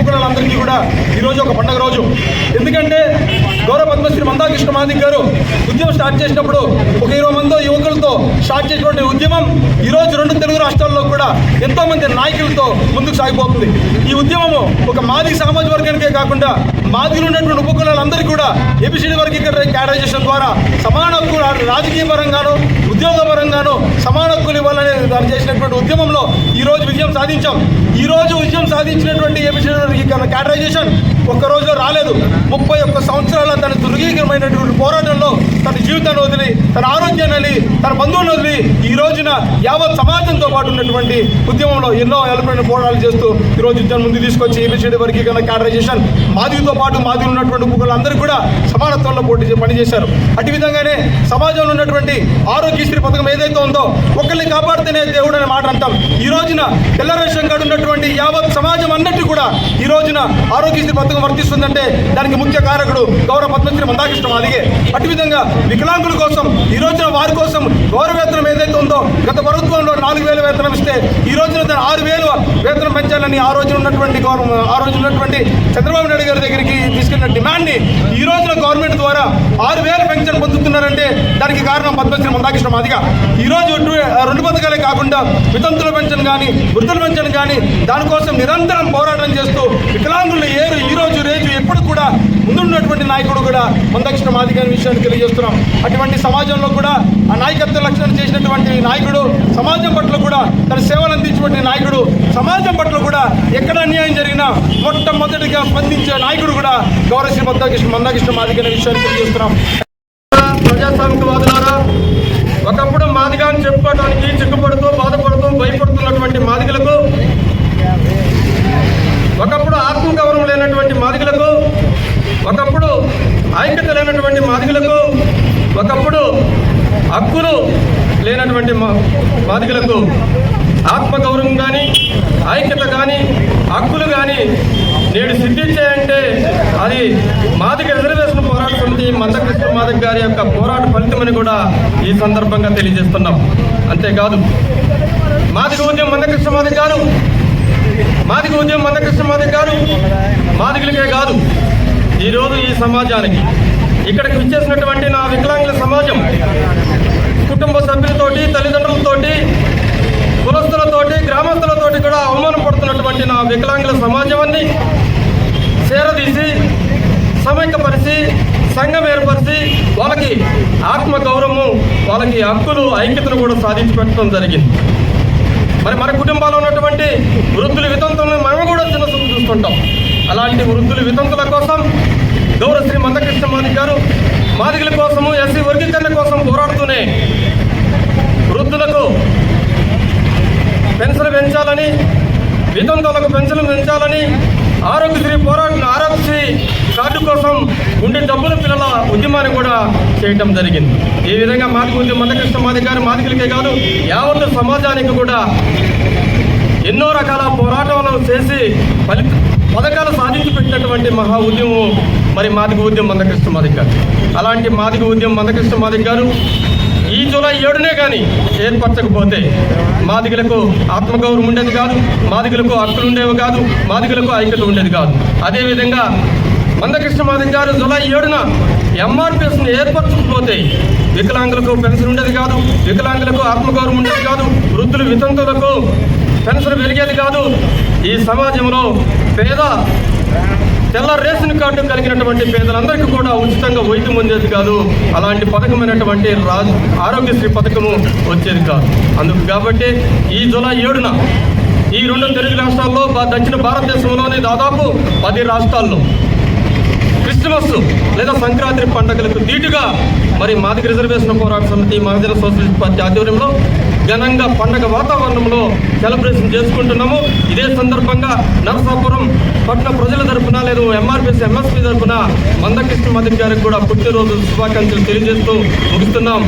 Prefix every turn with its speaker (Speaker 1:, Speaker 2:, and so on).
Speaker 1: ఉపకులాలందరికీ కూడా ఈరోజు ఒక పండగ రోజు. ఎందుకంటే గౌరవ పద్మశ్రీ మందాకృష్ణ మాదిక్ గారు ఉద్యమం స్టార్ట్ చేసినప్పుడు ఒక ఇరవై మంది యువకులతో స్టార్ట్ చేసినటువంటి ఉద్యమం ఈరోజు రెండు తెలుగు రాష్ట్రాల్లో కూడా ఎంతోమంది నాయకులతో ముందుకు సాగిపోతుంది. ఈ ఉద్యమము ఒక మాదిక సమాజ వర్గానికే కాకుండా మాదిగలు ఉన్నటువంటి ఉపకులాలందరికీ కూడా ఏబిసిడి వర్గీకరణ క్యాడరైజేషన్ ద్వారా సమాన రాజకీయ పరంగాను ఉద్యోగ పరంగాను సమాన హక్కులు ఇవ్వాలనే దాన్ని చేసినటువంటి ఉద్యమంలో ఈరోజు విజయం సాధించాం. ఈ రోజు విజయం సాధించినటువంటి ఏబిసిడి క్యాటరైజేషన్ ఒక్క రోజులో రాలేదు. ముప్పై ఒక్క సంవత్సరాల తన దుర్గీకరమైనటువంటి పోరాటంలో తన జీవితాన్ని వదిలి తన ఆరోగ్యాన్ని తన బంధువులను వదిలి ఈ రోజున యావత్ సమాజంతో పాటు ఉన్నటువంటి ఉద్యమంలో ఎన్నో ఎలమైన పోరాటాలు చేస్తూ ఈ రోజు ఉద్యమం ముందు తీసుకొచ్చి ఏబిసిడి వర్గీకరణ క్యాడరైజేషన్ మాదిరితో పాటు మాదిరి ఉన్నటువంటి ఉపకులందరూ కూడా సమానత్వంలో పోటీ పనిచేశారు. అటు విధంగానే సమాజంలో ఉన్నటువంటి ఆరోగ్యశ్రీ పథకం ఏదైతే ఉందో ఒకరిని కాపాడితేనే దేవుడు అనే మాట అంటాం. ఈ రోజున తెల్లరేషన్ గడు ఉన్నటువంటి యావత్ సమాజం అన్నట్టు కూడా ఈ రోజున ఆరోగ్యశ్రీ పథకం వర్తిస్తుందంటే దానికి ముఖ్య కారకుడు గౌరవ పద్మశ్రీ మందాకృష్ణ మాదిగే. అటు విధంగా వికలాంగుల కోసం ఈ రోజున వారి కోసం గౌరవ వేతనం ఏదైతే ఉందో గత ప్రభుత్వంలో నాలుగు వేల వేతనం ఇస్తే ఈ రోజున ఆరు వేలు వేతనం పెంచాలని ఆ రోజు ఉన్నటువంటి గౌరవం ఆ రోజు ఉన్నటువంటి చంద్రబాబు నాయుడు గారి దగ్గరికి తీసుకెళ్ళిన డిమాండ్ని ఈ రోజున గవర్నమెంట్ ద్వారా ఆరు వేలు పెన్షన్ పొందుతున్నారంటే దానికి కారణం పద్మశ్రీ మందాకృష్ణ మాదిగా. ఈ రోజు రెండు రెండు పథకాలే కాకుండా వితంతుల పెన్షన్ కానీ వృద్ధుల పెన్షన్ కానీ దానికోసం నిరంతరం పోరాటం ముందున్నటువంటి నాయకుడు కూడా మందకృష్ణ మాదిగ విషయాన్ని తెలియజేస్తున్నాం. అటువంటి సమాజంలో కూడా ఆ నాయకత్వ లక్షణం చేసినటువంటి నాయకుడు సమాజం పట్ల కూడా తన సేవలు అందించినటువంటి నాయకుడు సమాజం పట్ల కూడా ఎక్కడ అన్యాయం జరిగినా మొట్టమొదటిగా స్పందించే నాయకుడు కూడా గౌరవ శ్రీ మందకృష్ణ మందకృష్ణ మాదిగ విషయాన్ని తెలియజేస్తున్నాం. ప్రజాస్వామికవాదులారా ఒకప్పుడు మాదిగా అని చెప్పుకోవడానికి చిక్కుపడుతూ బాధపడుతూ భయపడుతున్నటువంటి మాదిగలకు ఒకప్పుడు ఆత్మగౌరవం లేనటువంటి మాదిగలకు ఒకప్పుడు ఐక్యత లేనటువంటి మాదిగలకు ఒకప్పుడు హక్కులు ఉన్నటువంటి మా ఆత్మగౌరవం కానీ ఐక్యత కానీ హక్కులు కానీ నేడు సిద్ధించాయంటే అది మాదిగ రిజర్వేషన్ పోరాట సమితి మందకృష్ణ మాదిగ గారి యొక్క పోరాట ఫలితమని కూడా ఈ సందర్భంగా తెలియజేస్తున్నాం. అంతేకాదు మాదిక ఉద్యమం మందకృష్ణ మాదిగ గారు మాదిక ఉద్యమం మందకృష్ణ మాదిగ గారు మాదికులకే కాదు ఈరోజు ఈ సమాజానికి ఇక్కడికి విచ్చేసినటువంటి నా వికలాంగుల వికలాంగుల సమాజాన్ని చేరదీసి సమైక్యపరిచి సంఘం ఏర్పరిచి వాళ్ళకి ఆత్మ గౌరవము వాళ్ళకి హక్కులు ఐక్యతను కూడా సాధించి పెట్టడం జరిగింది. మరి మన కుటుంబాల్లో ఉన్నటువంటి వృద్ధుల వితంతులను మనం కూడా చిన్న చూపు చూస్తుంటాం. అలాంటి వృద్ధుల వితంతుల కోసం గౌరవ శ్రీ మందకృష్ణ మాదిక్ గారు మాదిగల కోసము ఎస్సీ వర్గీకరణ కోసం పోరాడుతూనే వృద్ధులకు పెన్షన్ పెంచాలని వితంతులకు పెన్షన్ పెంచాలని ఆరోగ్యశ్రీ పోరాటం ఆరోగ్యశ్రీ కార్డు కోసం ఉండే డబ్బుల పిల్లల ఉద్యమాన్ని కూడా చేయటం జరిగింది. ఈ విధంగా మాదిక ఉద్యమం మందకృష్ణ మాది గారు మాదికలకే కాదు యావత్ సమాజానికి కూడా ఎన్నో రకాల పోరాటాలు చేసి ఫలిత పథకాలు సాధించి పెట్టినటువంటి మహా ఉద్యమం మరి మాదిగ ఉద్యమం మందకృష్ణ మాదిక్ గారు. అలాంటి మాదిగ ఉద్యమం మందకృష్ణ మాదిక్ గారు జూలై ఏడునే కానీ ఏర్పరచకపోతే మాదిగలకు ఆత్మగౌరవం ఉండేది కాదు మాదిగలకు హక్కులు ఉండేవి కాదు మాదిగలకు ఐక్యత ఉండేది కాదు. అదేవిధంగా మందకృష్ణ మాదిగ గారు జూలై ఏడున ఎంఆర్పిఎస్ని ఏర్పరచకపోతే వికలాంగులకు పెన్షన్ ఉండేది కాదు వికలాంగులకు ఆత్మగౌరవం ఉండేది కాదు వృద్ధులు వితంతులకు పెన్షన్ పెరిగేది కాదు. ఈ సమాజంలో పేద తెల్ల రేషన్ కార్డు కలిగినటువంటి పేదలందరికీ కూడా ఉచితంగా వైద్యం ఉండేది కాదు. అలాంటి పథకమైనటువంటి రాజు ఆరోగ్యశ్రీ పథకము వచ్చేది కాదు. అందుకు కాబట్టి ఈ జూలై ఏడున ఈ రెండు తెలుగు రాష్ట్రాల్లో దక్షిణ భారతదేశంలోని దాదాపు పది రాష్ట్రాల్లో క్రిస్మస్ లేదా సంక్రాంతి పండుగలకు ధీటుగా మరి మాదిక రిజర్వేషన్ పోరాట సమితి మహజన సోషలిస్ట్ పార్టీ ఆధ్వర్యంలో ఘనంగా పండగ వాతావరణంలో సెలబ్రేషన్ చేసుకుంటున్నాము. ఇదే సందర్భంగా నరసాపురం పట్టణ ప్రజల తరఫున లేదు ఎంఆర్పిఎస్ ఎంఎస్పీ తరఫున మందకృష్ణ మాదిక్ గారికి కూడా పుట్టినరోజు శుభాకాంక్షలు తెలియజేస్తూ ముగిస్తున్నాం.